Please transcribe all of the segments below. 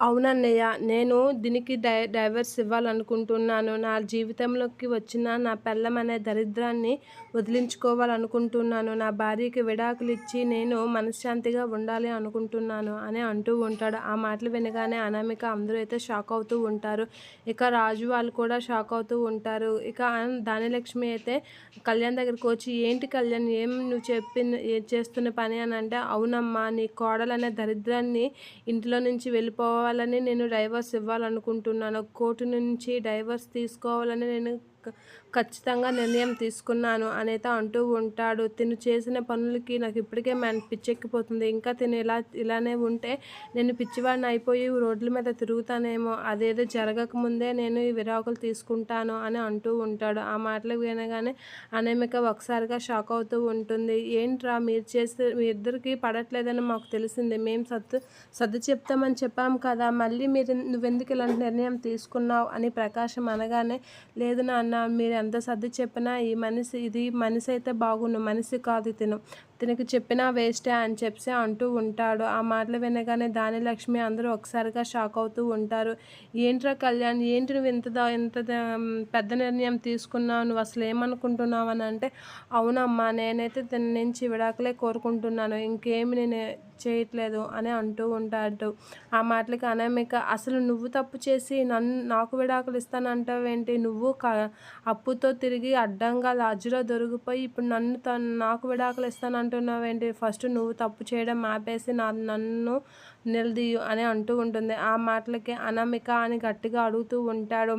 అవునన్నయ్య నేను దీనికి డై డైవర్స్ ఇవ్వాలనుకుంటున్నాను. నా జీవితంలోకి వచ్చిన నా పెళ్ళం అనే దరిద్రాన్ని వదిలించుకోవాలనుకుంటున్నాను. నా భార్యకి విడాకులు ఇచ్చి నేను మనశ్శాంతిగా ఉండాలి అనుకుంటున్నాను అని అంటూ ఉంటాడు. ఆ మాటలు వినగానే అనామిక అందరూ అయితే షాక్ అవుతూ ఉంటారు. ఇక రాజు వాళ్ళు కూడా షాక్ అవుతూ ఉంటారు. ఇక దానిలక్ష్మి అయితే కళ్యాణ్ దగ్గరికి వచ్చి ఏంటి కళ్యాణ్ ఏం నువ్వు చెప్పి చేస్తున్న పని? అని అంటే అవునమ్మా నీ కోడలనే దరిద్రాన్ని ఇంట్లో నుంచి వెళ్ళిపోవాలి వెళ్ళిపోవాలని నేను డైవర్స్ ఇవ్వాలనుకుంటున్నాను. కోర్టు నుంచి డైవర్స్ తీసుకోవాలని నేను ఖచ్చితంగా నిర్ణయం తీసుకున్నాను అనేత అంటూ ఉంటాడు. తిను చేసిన పనులకి నాకు ఇప్పటికే మ్యాన్ పిచ్చెక్కిపోతుంది. ఇంకా తిను ఇలా ఇలానే ఉంటే నేను పిచ్చివాడిని అయిపోయి రోడ్ల మీద తిరుగుతానేమో. అదేదో జరగకముందే నేను ఈ విరాకులు తీసుకుంటాను అని అంటూ ఉంటాడు. ఆ మాటలు వినగానే అనేమిక ఒకసారిగా షాక్ అవుతూ ఉంటుంది. ఏంట్రా మీరు చేస్తే మీ ఇద్దరికి పడట్లేదని మాకు తెలిసింది. మేము సత్తు సర్దు చెప్తామని చెప్పాము కదా. మళ్ళీ మీరు నువ్వెందుకు ఇలాంటి నిర్ణయం తీసుకున్నావు అని ప్రకాశం అనగానే లేదు నాన్న మీరు ఎంత సర్ది చెప్పినా ఈ మనిషి ఇది మనిషి అయితే బాగుండు మనిషి కాదు తిను. తినకు చెప్పినా వేస్టే అని చెప్పి అంటూ ఉంటాడు. ఆ మాటలు వినగానే దానిలక్ష్మి అందరూ ఒకసారిగా షాక్ అవుతూ ఉంటారు. ఏంట్రా కళ్యాణ్ ఏంటి నువ్వు ఇంత ఇంత పెద్ద నిర్ణయం తీసుకున్నావు? నువ్వు అసలు ఏమనుకుంటున్నావు? అని అంటే అవునమ్మా నేనైతే తన నుంచి విడాకులే కోరుకుంటున్నాను. ఇంకేమి నేను చేయట్లేదు అని అంటూ ఉంటాడు. ఆ మాటలకి అనామిక అసలు నువ్వు తప్పు చేసి నన్ను నాకు విడాకులు ఇస్తానంటావేంటి? నువ్వు క అప్పుతో తిరిగి అడ్డంగా లాజ్లో దొరికిపోయి ఇప్పుడు నన్ను తను నాకు విడాకులు ఇస్తానంట అంటున్నావేంటి ఫస్ట్ నువ్వు తప్పు చేయడం ఆపేసి నా నన్ను నిలదీయు అని అంటూ ఉంటుంది. ఆ మాటలకి అనామిక అని గట్టిగా అడుగుతూ ఉంటాడు.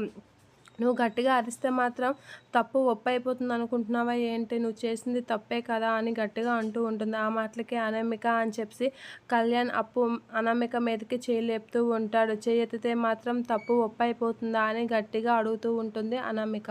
నువ్వు గట్టిగా అరిస్తే మాత్రం తప్పు ఒప్పైపోతుంది అనుకుంటున్నావా ఏంటి? నువ్వు చేసింది తప్పే కదా అని గట్టిగా అంటూ ఉంటుంది. ఆ మాటలకి అనామిక అని చెప్పి కళ్యాణ్ అప్పు అనామిక మీదకి చేయలేపుతూ ఉంటాడు. చేయెత్తితే మాత్రం తప్పు ఒప్పైపోతుందా అని గట్టిగా అడుగుతూ ఉంటుంది అనామిక.